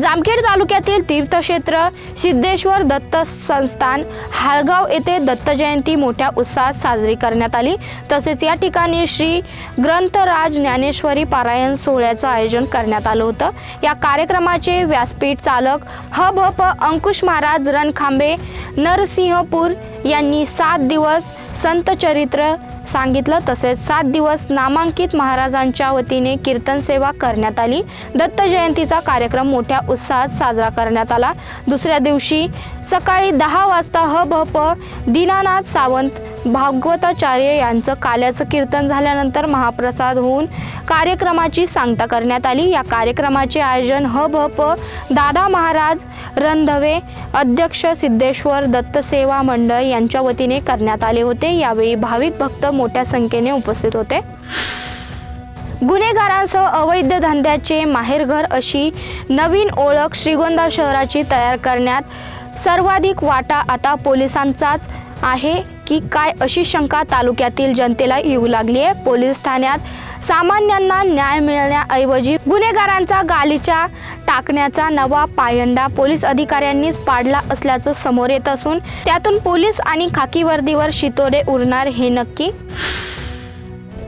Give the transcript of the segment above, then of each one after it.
जामखेड तालुक्यातील तीर्थक्षेत्र सिद्धेश्वर दत्त संस्थान हाळगाव येथे दत्त जयंती मोठ्या उत्साहात साजरी करण्यात आली. तसेच या ठिकाणी श्री ग्रंथराज ज्ञानेश्वरी पारायण सोहळ्याचं आयोजन करण्यात आलं होतं. या कार्यक्रमाचे व्यासपीठ चालक हब प अंकुश महाराज रणखांबे नरसिंहपूर यांनी सात दिवस संत चरित्र सांगितलं. तसेच सात दिवस नामांकित महाराजांच्या वतीने कीर्तन सेवा करण्यात आली. दत्त जयंतीचा कार्यक्रम मोठ्या उत्साहात साजरा करण्यात आला. दुसऱ्या दिवशी सकाळी दहा वाजता ह भ प दीनानाथ सावंत भागवताचार्य यांचं काल्याचं कीर्तन झाल्यानंतर महाप्रसाद होऊन कार्यक्रमाची सांगता करण्यात आली. या कार्यक्रमाचे आयोजन ह भ प दादा महाराज रणधवे अध्यक्ष सिद्धेश्वर दत्तसेवा मंडळ यांच्या वतीने करण्यात आले होते. यावेळी भाविक भक्त मोठ्या संख्येने उपस्थित होते. गुन्हेगारांसह अवैध धंद्याचे माहेरघर अशी नवीन ओळख श्रीगोंदा शहराची तयार करण्यात सर्वाधिक वाटा आता पोलिसांचाच आहे. की काय अशी शंका तालुक्यातील जनतेला येऊ लागली आहे? पोलीस ठाण्यात सामान्यांना न्याय मिळण्याऐवजी गुन्हेगारांचा गालीचा टाकण्याचा नवा पायंडा पोलीस अधिकाऱ्यांनीच पाडला असल्याचं समोर येत असून त्यातून पोलीस आणि खाकी वर्दीवर शितोडे उरणार हे नक्की?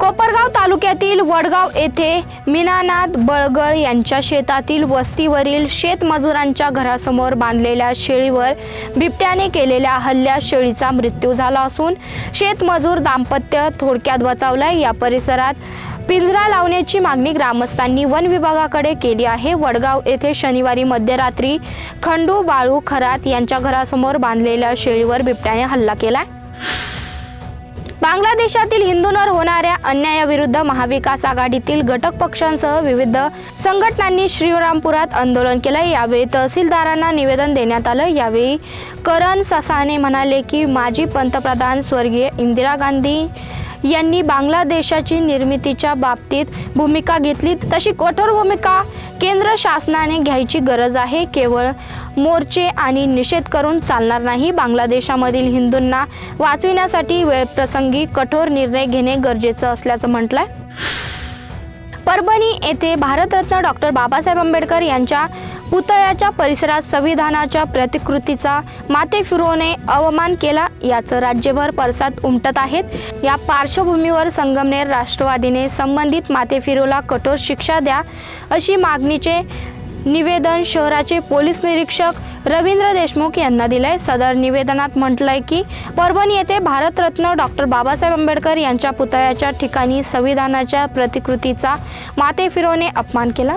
कोपरगाव तालुक्यातील वडगाव येथे मीनानाथ बळगळ यांच्या शेतातील वस्तीवरील शेतमजुरांच्या घरासमोर बांधलेल्या शेळीवर बिबट्याने केलेल्या हल्ल्यात शेळीचा मृत्यू झाला असून शेतमजूर दाम्पत्य थोडक्यात वाचवलंय या परिसरात पिंजरा लावण्याची मागणी ग्रामस्थांनी वन विभागाकडे केली आहे. वडगाव येथे शनिवारी मध्यरात्री खंडू बाळू खरात यांच्या घरासमोर बांधलेल्या शेळीवर बिबट्याने हल्ला केला बांगलादेशातील हिंदूंवर होणाऱ्या अन्यायाविरुद्ध महाविकास आघाडीतील घटक पक्षांसह विविध संघटनांनी श्रीरामपुरात आंदोलन केलं यावेळी तहसीलदारांना निवेदन देण्यात आलं यावेळी करण ससाने म्हणाले की माजी पंतप्रधान स्वर्गीय इंदिरा गांधी यांनी बांगलादेशाची निर्मितीच्या बाबतीत भूमिका घेतली. तशी कठोर भूमिका केंद्र शासनाने घ्यायची गरज आहे. केवळ मोर्चे आणि निषेध करून चालणार नाही. बांगलादेशामधील हिंदूंना वाचविण्यासाठी वेळप्रसंगी कठोर निर्णय घेणे गरजेचं असल्याचं म्हटलंय. परभणी येथे भारतरत्न डॉक्टर बाबासाहेब आंबेडकर यांच्या पुतळ्याच्या परिसरात संविधानाच्या प्रतिकृतीचा माते फिरवणे अवमान केला याचं राज्यभर परसाद उमटत आहेत. या पार्श्वभूमीवर संगमनेर राष्ट्रवादीने संबंधित माते फिरोला कठोर शिक्षा द्या अशी मागणीचे निवेदन शहराचे पोलीस निरीक्षक रवींद्र देशमुख यांना दिलंय. सदर निवेदनात म्हटलंय की परभणी येथे भारतरत्न डॉक्टर बाबासाहेब आंबेडकर यांच्या पुतळ्याच्या ठिकाणी संविधानाच्या प्रतिकृतीचा माते फिरवणे अपमान केला.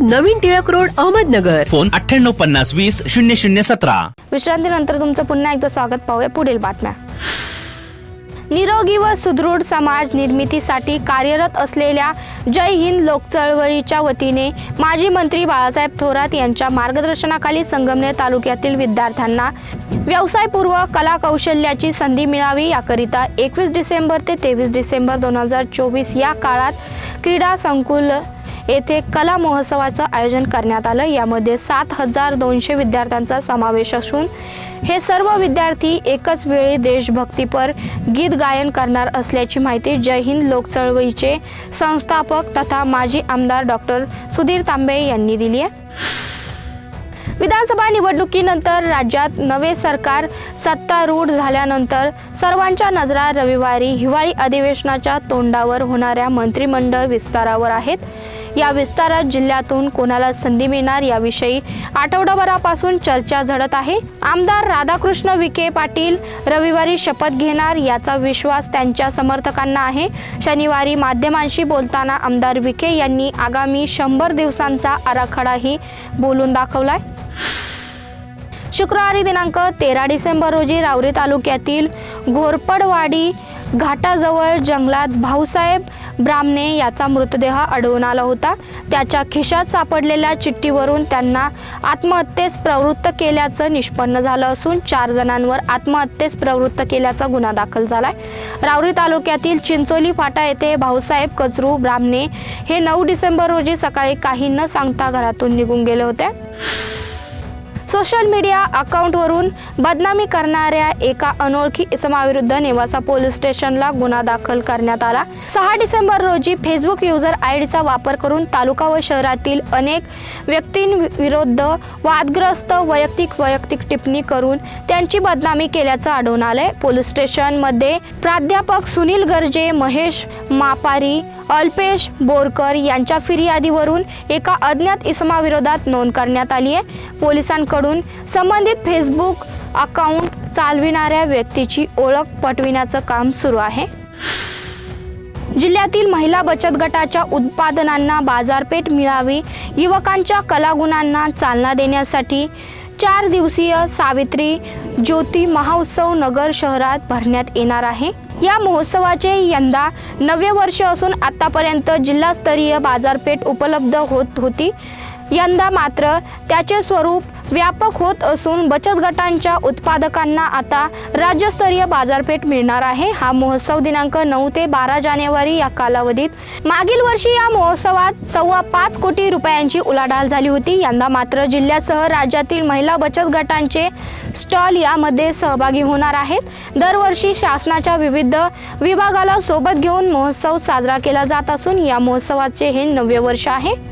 नवीन टिळक रोड अहमदनगर. फोन अठ्ठ्याण्णव पन्नास वीस शून्य शून्य सतरा. विश्रांतीनंतर तुमचं पुन्हा एकदा स्वागत पाहूया पुढील बातम्या. निरोगी व सुदृढ समाज निर्मितीसाठी कार्यरत असलेल्या जय हिंद लोक चळवळीच्या वतीने माजी मंत्री बाळासाहेब थोरात यांच्या मार्गदर्शनाखाली संगमनेर तालुक्यातील विद्यार्थ्यांना व्यवसायपूर्व कला कौशल्याची संधी मिळावी याकरिता एकवीस डिसेंबर ते तेवीस डिसेंबर दोन हजार चोवीस या काळात क्रीडा संकुल येथे कला महोत्सवाचं आयोजन करण्यात आलं. यामध्ये सात हजार दोनशे विद्यार्थ्यांचा समावेश असून हे सर्व विद्यार्थी एकच वेळी देशभक्तीपर गीत गायन करणार असल्याची माहिती जय हिंद लोकचळवळीचे संस्थापक तथा माजी आमदार डॉक्टर सुधीर तांबे यांनी दिली आहे. विधानसभा निवडणुकीनंतर राज्यात नवे सरकार सत्तारूढ झाल्यानंतर सर्वांच्या नजरा रविवारी हिवाळी अधिवेशनाच्या तोंडावर होणाऱ्या मंत्रिमंडळ विस्तारावर आहेत. या विस्तारात जिल्ह्यातून कोणाला संधी मिळणार याविषयी आठवडाभरापासून चर्चा झडत आहे. आमदार राधाकृष्ण विखे पाटील रविवारी शपथ घेणार याचा विश्वास त्यांच्या समर्थकांना आहे. शनिवारी माध्यमांशी बोलताना आमदार विखे यांनी आगामी शंभर दिवसांचा आराखडाही बोलून दाखवलाय. शुक्रवारी दिनांक तेरा डिसेंबर रोजी रावरी तालुक्यातील घोरपडवाडी घाटाजवळ जंगलात भाऊसाहेब ब्राह्मणे याचा मृतदेह आढळून आला होता. त्याच्या खिशात सापडलेल्या चिठ्ठीवरून त्यांना आत्महत्येस प्रवृत्त केल्याचं निष्पन्न झालं असून चार जणांवर आत्महत्येस प्रवृत्त केल्याचा गुन्हा दाखल झालाय. रावरी तालुक्यातील चिंचोली फाटा येथे भाऊसाहेब कचरू ब्राह्मणे हे नऊ डिसेंबर रोजी सकाळी काही न सांगता घरातून निघून गेले होते. सोशल मीडिया अकाउंटवरून बदनामी करणाऱ्या एका अनोळखी इसमाविरुद्ध नेवासा पोलीस स्टेशनला गुन्हा दाखल करण्यात आला. सहा डिसेंबर रोजी फेसबुक युजर आय डीचा वापर करून तालुका व शहरातील अनेक व्यक्तींविरुद्ध वादग्रस्त वैयक्तिक वैयक्तिक टिप्पणी करून त्यांची बदनामी केल्याचं आढळून आलंय. पोलीस स्टेशनमध्ये प्राध्यापक सुनील गर्जे महेश मापारी अल्पेश बोरकर यांच्या फिर्यादीवरून एका अज्ञात इसमाविरोधात नोंद करण्यात आली आहे. पोलिसांकडून संबंधित फेसबुक अकाउंट चालविणाऱ्या व्यक्तीची ओळख पटविण्याचं काम सुरू आहे. जिल्ह्यातील महिला बचत गटाच्या उत्पादनांना बाजारपेठ मिळावी युवकांच्या कलागुणांना चालना देण्यासाठी चार दिवसीय सावित्री ज्योती महोत्सव नगर शहरात भरण्यात येणार आहे. या महोत्सवाचे यंदा नवे वर्ष असून आतापर्यंत जिल्हास्तरीय बाजारपेठ उपलब्ध होत होती. यंदा मात्र त्याचे स्वरूप व्यापक होत असून बचत गटांच्या उत्पादकांना आता राज्यस्तरीय बाजारपेठ मिळणार आहे. हा महोत्सव दिनांक नऊ ते बारा जानेवारी या कालावधीत. मागील वर्षी या महोत्सवात सव्वा पाच कोटी रुपयांची उलाढाल झाली होती. यंदा मात्र जिल्ह्यासह राज्यातील महिला बचत गटांचे स्टॉल यामध्ये सहभागी होणार आहेत. दरवर्षी शासनाच्या विविध विभागाला सोबत घेऊन महोत्सव साजरा केला जात असून या महोत्सवाचे हे नववे वर्ष आहे.